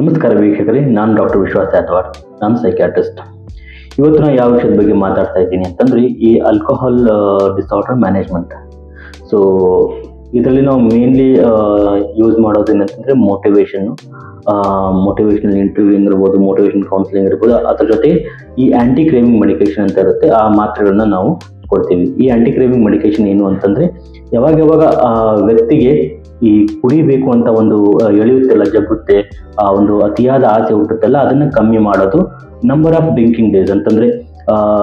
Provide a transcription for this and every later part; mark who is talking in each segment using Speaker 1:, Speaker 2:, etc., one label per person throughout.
Speaker 1: ನಮಸ್ಕಾರ ವೀಕ್ಷಕರೇ, ನಾನು ಡಾಕ್ಟರ್ ವಿಶ್ವಾಸ್ ಯಾದವಾರ್, ನಾನು ಸೈಕ್ಯಾಟ್ರಿಸ್ಟ್ ಇವತ್ತು ನಾನು ಯಾವ ವಿಷಯದ ಬಗ್ಗೆ ಮಾತಾಡ್ತಾ ಇದ್ದೀನಿ ಅಂತಂದ್ರೆ ಈ ಆಲ್ಕೋಹಾಲ್ ಡಿಸಾರ್ಡರ್ ಮ್ಯಾನೇಜ್ಮೆಂಟ್ ಸೊ ಇದರಲ್ಲಿ ನಾವು ಮೇನ್ಲಿ ಯೂಸ್ ಮಾಡೋದು ಏನಂತಂದ್ರೆ ಮೋಟಿವೇಶನ್ ಮೋಟಿವೇಶನಲ್ ಇಂಟರ್ವ್ಯೂಯಿಂಗ್ ಇರ್ಬೋದು ಮೋಟಿವೇಶನ್ ಕೌನ್ಸಿಲಿಂಗ್ ಇರ್ಬೋದು, ಅದ್ರ ಜೊತೆ ಈ ಆಂಟಿ ಕ್ರೇವಿಂಗ್ ಮೆಡಿಕೇಶನ್ ಅಂತ ಇರುತ್ತೆ, ಆ ಮಾತ್ರೆಗಳನ್ನ ನಾವು ಕೊಡ್ತೀವಿ. ಈ ಆಂಟಿ ಕ್ರೇವಿಂಗ್ ಮೆಡಿಕೇಶನ್ ಏನು ಅಂತಂದ್ರೆ ಯಾವಾಗ ಯಾವಾಗ ಆ, ವ್ಯಕ್ತಿಗೆ ಈ ಕುಡಿಬೇಕು ಅಂತ ಒಂದು ಎಳೆಯುತ್ತಲ್ಲ ಜಗ್ಗುತ್ತೆ ಆ ಒಂದು ಅತಿಯಾದ ಆಸೆ ಹುಟ್ಟುತ್ತಲ್ಲ ಅದನ್ನ ಕಮ್ಮಿ ಮಾಡೋದು ನಂಬರ್ ಆಫ್ ಡ್ರಿಂಕಿಂಗ್ ಡೇಸ್ ಅಂತಂದ್ರೆ ಆ,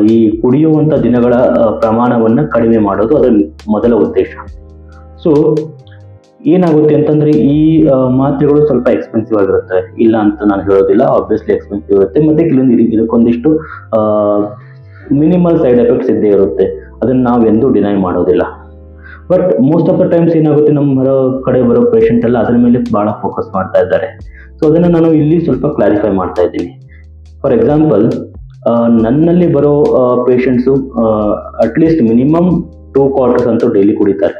Speaker 1: ಈ ಕುಡಿಯುವಂತ ದಿನಗಳ ಪ್ರಮಾಣವನ್ನ ಕಡಿಮೆ ಮಾಡೋದು ಅದರ ಮೊದಲ ಉದ್ದೇಶ. ಸೊ ಏನಾಗುತ್ತೆ ಅಂತಂದ್ರೆ ಈ ಮಾತ್ರೆಗಳು ಸ್ವಲ್ಪ ಎಕ್ಸ್ಪೆನ್ಸಿವ್ ಆಗಿರುತ್ತೆ. ಇಲ್ಲ ಅಂತ ನಾನು ಹೇಳೋದಿಲ್ಲ ಆಬ್ವಿಯಸ್ಲಿ ಎಕ್ಸ್ಪೆನ್ಸಿವ್ ಇರುತ್ತೆ. ಮತ್ತೆ ಕೆಲವೊಂದು ಇದ್- ಇದಕ್ಕೊಂದಿಷ್ಟು ಮಿನಿಮಲ್ ಸೈಡ್ ಎಫೆಕ್ಟ್ಸ್ ಇದ್ದೇ ಇರುತ್ತೆ. ಅದನ್ನ ನಾವು ಎಂದೂ ಡಿನೈ ಮಾಡೋದಿಲ್ಲ. But most of the times ಏನಾಗುತ್ತೆ, ನಮ್ಮ ಬರೋ ಕಡೆ ಬರೋ ಪೇಷಂಟ್ ಎಲ್ಲ ಅದರ ಮೇಲೆ ಬಹಳ ಫೋಕಸ್ ಮಾಡ್ತಾ ಇದ್ದಾರೆ. ಸೊ ಅದನ್ನ ನಾನು ಇಲ್ಲಿ ಸ್ವಲ್ಪ ಕ್ಲಾರಿಫೈ ಮಾಡ್ತಾ ಇದ್ದೀನಿ. ಫಾರ್ ಎಕ್ಸಾಂಪಲ್ ನನ್ನಲ್ಲಿ ಬರೋ patients at least minimum two quarters ಅಂತೂ ಡೈಲಿ ಕುಡಿತಾರೆ.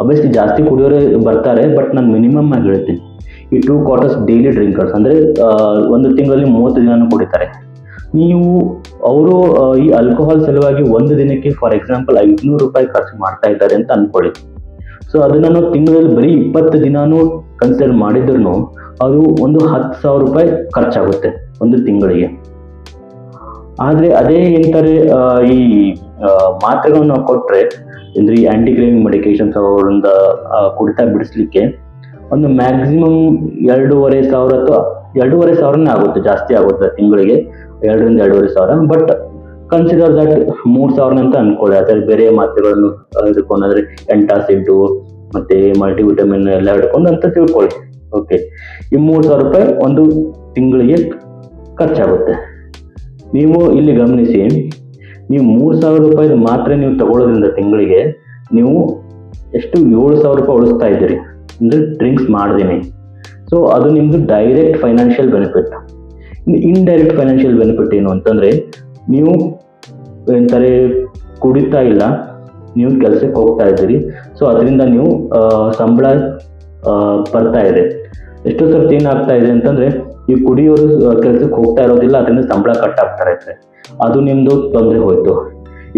Speaker 1: ಅಬ್ವಿಯಸ್ಲಿ ಜಾಸ್ತಿ ಕುಡಿಯೋರೇ ಬರ್ತಾರೆ ಬಟ್ ನಾನು ಮಿನಿಮಮ್ ಆಗಿ ಹೇಳ್ತೀನಿ. ಈ ಟೂ ಕ್ವಾರ್ಟರ್ಸ್ ಡೈಲಿ ಡ್ರಿಂಕರ್ಸ್ ಅಂದರೆ ಒಂದು ತಿಂಗಳಲ್ಲಿ ಮೂವತ್ತು ದಿನನೂ ಕುಡಿತಾರೆ. ನೀವು ಅವರು ಈ ಆಲ್ಕೋಹಾಲ್ ಸಲುವಾಗಿ ಒಂದು ದಿನಕ್ಕೆ ಫಾರ್ ಎಕ್ಸಾಂಪಲ್ ಐದುನೂರು ರೂಪಾಯಿ ಖರ್ಚು ಮಾಡ್ತಾ ಇದ್ದಾರೆ ಅಂತ ಅನ್ಕೊಳ್ಳಿ. ಸೊ ಅದನ್ನ ತಿಂಗಳಲ್ಲಿ ಬರೀ ಇಪ್ಪತ್ತು ದಿನಾನು ಕನ್ಸಿಡರ್ ಮಾಡಿದ್ರು ಅದು ಒಂದು ಹತ್ತು ಸಾವಿರ ರೂಪಾಯಿ ಖರ್ಚಾಗುತ್ತೆ ಒಂದು ತಿಂಗಳಿಗೆ. ಆದ್ರೆ ಅದೇ ಎಂತಾರೆ ಈ ಮಾತ್ರೆಗಳನ್ನು ನಾವು ಕೊಟ್ರೆ, ಅಂದ್ರೆ ಈ ಆಂಟಿ ಕ್ರೇವಿಂಗ್ ಮೆಡಿಕೇಶನ್ಸ್ ಅವರಿಂದ ಕುಡಿತಾ ಬಿಡಿಸ್ಲಿಕ್ಕೆ ಒಂದು ಮ್ಯಾಕ್ಸಿಮಮ್ ಎರಡೂವರೆ ಸಾವಿರ ಅಥವಾ ಎರಡೂವರೆ ಸಾವಿರನೇ ಆಗುತ್ತೆ, ಜಾಸ್ತಿ ಆಗುತ್ತೆ ತಿಂಗಳಿಗೆ. ಎರಡರಿಂದ ಎರಡೂವರೆ ಸಾವಿರ. ಬಟ್ ಕನ್ಸಿಡರ್ ದಟ್ ಮೂರ್ ಸಾವಿರ ಅಂತ ಅನ್ಕೊಳ್ಳಿ. ಅದ್ರಲ್ಲಿ ಬೇರೆ ಮಾತ್ರೆಗಳನ್ನು ಹಿಡ್ಕೊಂಡು ಅಂದ್ರೆ ಎಂಟಾಸಿಡ್ಡು ಮತ್ತೆ ಮಲ್ಟಿವಿಟಮಿನ್ ಎಲ್ಲ ಹಿಡ್ಕೊಂಡು ಅಂತ ತಿಳ್ಕೊಳ್ಳಿ. ಓಕೆ ಈ ಮೂರ್ ಸಾವಿರ ರೂಪಾಯಿ ಒಂದು ತಿಂಗಳಿಗೆ ಖರ್ಚಾಗುತ್ತೆ. ನೀವು ಇಲ್ಲಿ ಗಮನಿಸಿ, ನೀವು ಮೂರ್ ಸಾವಿರ ರೂಪಾಯಿ ಮಾತ್ರ ನೀವು ತಗೊಳ್ಳೋದ್ರಿಂದ ತಿಂಗಳಿಗೆ ನೀವು ಎಷ್ಟು ಏಳು ಸಾವಿರ ರೂಪಾಯಿ ಉಳಿಸ್ತಾ ಇದ್ದೀರಿ. ಅಂದ್ರೆ ಡ್ರಿಂಕ್ಸ್ ಮಾಡ್ದೇನೆ. ಸೊ ಅದು ನಿಮ್ದು direct financial benefit indirect financial benefit ಏನು ಅಂತಂದ್ರೆ ನೀವು, ಎಂತಾರೆ ಕುಡಿತಾ ಇಲ್ಲ, ನೀವು ಕೆಲಸಕ್ಕೆ ಹೋಗ್ತಾ ಇದ್ದೀರಿ ಸೊ ಅದರಿಂದ ನೀವು ಸಂಬಳ ಬರ್ತಾ ಇದೆ. ಎಷ್ಟೋ ಸರ್ತಿ ಏನಾಗ್ತಾ ಇದೆ ಅಂತಂದ್ರೆ, ಈ ಕುಡಿಯೋರು ಕೆಲಸಕ್ಕೆ ಹೋಗ್ತಾ ಇರೋದಿಲ್ಲ, ಅದರಿಂದ ಸಂಬಳ ಕಟ್ ಆಗ್ತಾ ಅಂದ್ರೆ ಅದು ನಿಮ್ದು ತೊಂದರೆ ಹೋಯ್ತು.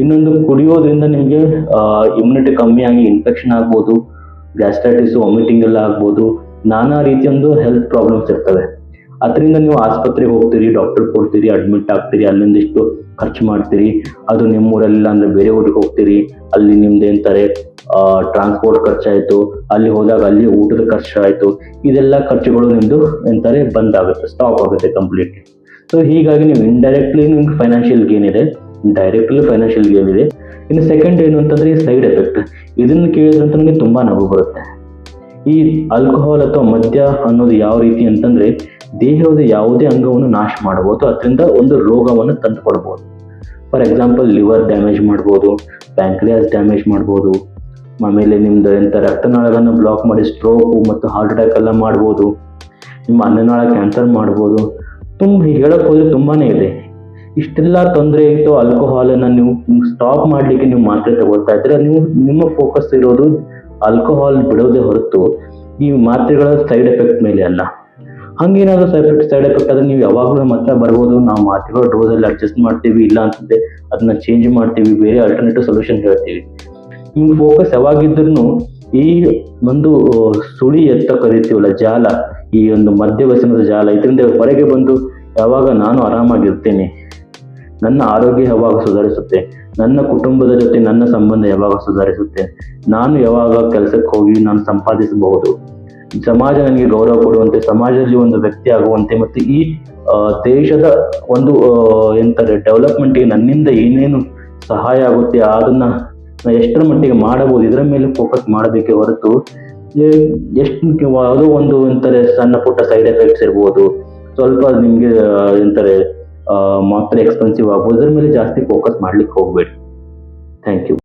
Speaker 1: ಇನ್ನೊಂದು ಕುಡಿಯೋದ್ರಿಂದ ನಿಮಗೆ ಇಮ್ಯುನಿಟಿ ಕಮ್ಮಿ ಆಗಿ ಇನ್ಫೆಕ್ಷನ್ ಆಗ್ಬೋದು ಗ್ಯಾಸ್ಟ್ರೈಟಿಸ್ ವಾಮಿಟಿಂಗ್ ಎಲ್ಲ ಆಗ್ಬೋದು, ನಾನಾ ರೀತಿಯೊಂದು ಹೆಲ್ತ್ ಪ್ರಾಬ್ಲಮ್ಸ್ ಇರ್ತವೆ. ಅದರಿಂದ ನೀವು ಆಸ್ಪತ್ರೆಗೆ ಹೋಗ್ತೀರಿ ಡಾಕ್ಟರ್ ಕೊಡ್ತೀರಿ ಅಡ್ಮಿಟ್ ಆಗ್ತೀರಿ, ಅಲ್ಲಿಂದ ಇಷ್ಟು ಖರ್ಚು ಮಾಡ್ತೀರಿ. ಅದು ನಿಮ್ಮೂರಲ್ಲಿಲ್ಲ ಅಂದ್ರೆ ಬೇರೆ ಊರಿಗೆ ಹೋಗ್ತೀರಿ. ಅಲ್ಲಿ ನಿಮ್ದು ಏನಂತಾರೆ ಟ್ರಾನ್ಸ್ಪೋರ್ಟ್ ಖರ್ಚಾಯಿತು. ಅಲ್ಲಿ ಹೋದಾಗ ಅಲ್ಲಿ ಊಟದ ಖರ್ಚಾಯ್ತು. ಇದೆಲ್ಲ ಖರ್ಚುಗಳು ನಿಮ್ದು ಎಂತಾರೆ ಬಂದ್ ಆಗುತ್ತೆ ಸ್ಟಾಪ್ ಆಗುತ್ತೆ ಕಂಪ್ಲೀಟ್ಲಿ ಸೊ ಹೀಗಾಗಿ ನೀವು ಇಂಡೈರೆಕ್ಟ್ಲಿ ನಿಮ್ಗೆ ಫೈನಾನ್ಷಿಯಲ್ ಗೇನ್ ಇದೆ ಡೈರೆಕ್ಟ್ಲಿ ಫೈನಾನ್ಷಿಯಲ್ ಗೇನ್ ಇದೆ. ಇನ್ನು ಸೆಕೆಂಡ್ ಏನು ಅಂತಂದ್ರೆ ಸೈಡ್ ಎಫೆಕ್ಟ್ ಇದನ್ನು ಕೇಳಿದ್ರೆ ನನಗೆ ತುಂಬಾ ನಗು ಬರುತ್ತೆ. ಈ ಆಲ್ಕೋಹಾಲ್ ಅಥವಾ ಮದ್ಯ ಅನ್ನೋದು ಯಾವ ರೀತಿ ಅಂತಂದ್ರೆ ದೇಹದ ಯಾವುದೇ ಅಂಗವನ್ನು ನಾಶ ಮಾಡಬಹುದು ಅದರಿಂದ ಒಂದು ರೋಗವನ್ನು ತಂದುಕೊಡ್ಬೋದು ಫಾರ್ ಎಕ್ಸಾಂಪಲ್ ಲಿವರ್ ಡ್ಯಾಮೇಜ್ ಮಾಡ್ಬೋದು ಪ್ಯಾಂಕ್ರಿಯಾಸ್ ಡ್ಯಾಮೇಜ್ ಮಾಡ್ಬೋದು, ಆಮೇಲೆ ನಿಮ್ದು ಎಂಥ ರಕ್ತನಾಳಗಳನ್ನು ಬ್ಲಾಕ್ ಮಾಡಿ ಸ್ಟ್ರೋಕು ಮತ್ತು ಹಾರ್ಟ್ ಅಟ್ಯಾಕ್ ಎಲ್ಲ ಮಾಡ್ಬೋದು, ನಿಮ್ಮ ಅನ್ನನಾಳ ಕ್ಯಾನ್ಸರ್ ಮಾಡ್ಬೋದು. ತುಂಬ ಹೇಳೋಕ್ಕೆ ಹೋದ್ರೆ ತುಂಬಾ ಇದೆ. ಇಷ್ಟೆಲ್ಲ ತೊಂದರೆ ಇತ್ತು ಆಲ್ಕೋಹಾಲನ್ನು ನೀವು ಸ್ಟಾಪ್ ಮಾಡಲಿಕ್ಕೆ ನೀವು ಮಾತ್ರೆ ತಗೊಳ್ತಾ ಇದ್ರೆ ನೀವು, ನಿಮ್ಮ ಫೋಕಸ್ ಇರೋದು ಆಲ್ಕೋಹಾಲ್ ಬಿಡೋದೇ ಹೊರತು ಈ ಮಾತ್ರೆಗಳ ಸೈಡ್ ಎಫೆಕ್ಟ್ ಮೇಲೆ ಅಲ್ಲ. ಹಂಗೇನಾದ್ರು ಸೈಡ್ ಎಫೆಕ್ಟ್ ಸೈಡ್ ಎಫೆಕ್ಟ್ ಆದ್ರೆ ನೀವು ಯಾವಾಗಲೂ ನಮ್ಮ ಹತ್ರ ಬರ್ಬೋದು. ನಾವು ಮಾತಿರೋ ಡೋಸ್ ಅಲ್ಲಿ ಅಡ್ಜಸ್ಟ್ ಮಾಡ್ತೀವಿ, ಇಲ್ಲ ಅಂತಂದ್ರೆ ಅದನ್ನ ಚೇಂಜ್ ಮಾಡ್ತೀವಿ, ಬೇರೆ ಆಲ್ಟರ್ನೇಟಿವ್ ಸೊಲ್ಯೂಷನ್ ಹೇಳ್ತೀವಿ. ನಿಮ್ಮ ಫೋಕಸ್ ಯಾವಾಗಿದ್ರು ಈ ಒಂದು ಸುಳಿ ಎತ್ತ ಕರಿತೀವಲ್ಲ, ಜಾಲ, ಈ ಒಂದು ಮಧ್ಯ ವ್ಯಸನದ ಜಾಲ, ಇದರಿಂದ ಹೊರಗೆ ಬಂದು ಯಾವಾಗ ನಾನು ಆರಾಮಾಗಿರ್ತೇನೆ, ನನ್ನ ಆರೋಗ್ಯ ಯಾವಾಗ ಸುಧಾರಿಸುತ್ತೆ, ನನ್ನ ಕುಟುಂಬದ ಜೊತೆ ನನ್ನ ಸಂಬಂಧ ಯಾವಾಗ ಸುಧಾರಿಸುತ್ತೆ, ನಾನು ಯಾವಾಗ ಕೆಲಸಕ್ಕೆ ಹೋಗಿ ನಾನು ಸಂಪಾದಿಸಬಹುದು ಸಮಾಜ ನನಗೆ ಗೌರವ ಕೊಡುವಂತೆ, ಸಮಾಜದಲ್ಲಿ ಒಂದು ವ್ಯಕ್ತಿ ಆಗುವಂತೆ ಮತ್ತು ಈ ದೇಶದ ಒಂದು ಎಂತಾರೆ ಡೆವಲಪ್ಮೆಂಟ್ಗೆ ನನ್ನಿಂದ ಏನೇನು ಸಹಾಯ ಆಗುತ್ತೆ ಅದನ್ನ ಎಷ್ಟರ ಮಟ್ಟಿಗೆ ಮಾಡಬಹುದು, ಇದರ ಮೇಲೆ ಫೋಕಸ್ ಮಾಡಬೇಕೆ ಹೊರತು ಎಷ್ಟು ಮುಖ್ಯವಾದ ಒಂದು ಎಂತಾರೆ ಸಣ್ಣ ಪುಟ್ಟ ಸೈಡ್ ಎಫೆಕ್ಟ್ಸ್ ಇರ್ಬೋದು, ಸ್ವಲ್ಪ ನಿಮಗೆ ಎಂತಾರೆ ಮಾತ್ರ ಎಕ್ಸ್ಪೆನ್ಸಿವ್ ಆಗ್ಬೋದು, ಇದ್ರ ಮೇಲೆ ಜಾಸ್ತಿ ಫೋಕಸ್ ಮಾಡ್ಲಿಕ್ಕೆ ಹೋಗ್ಬೇಡಿ. Thank you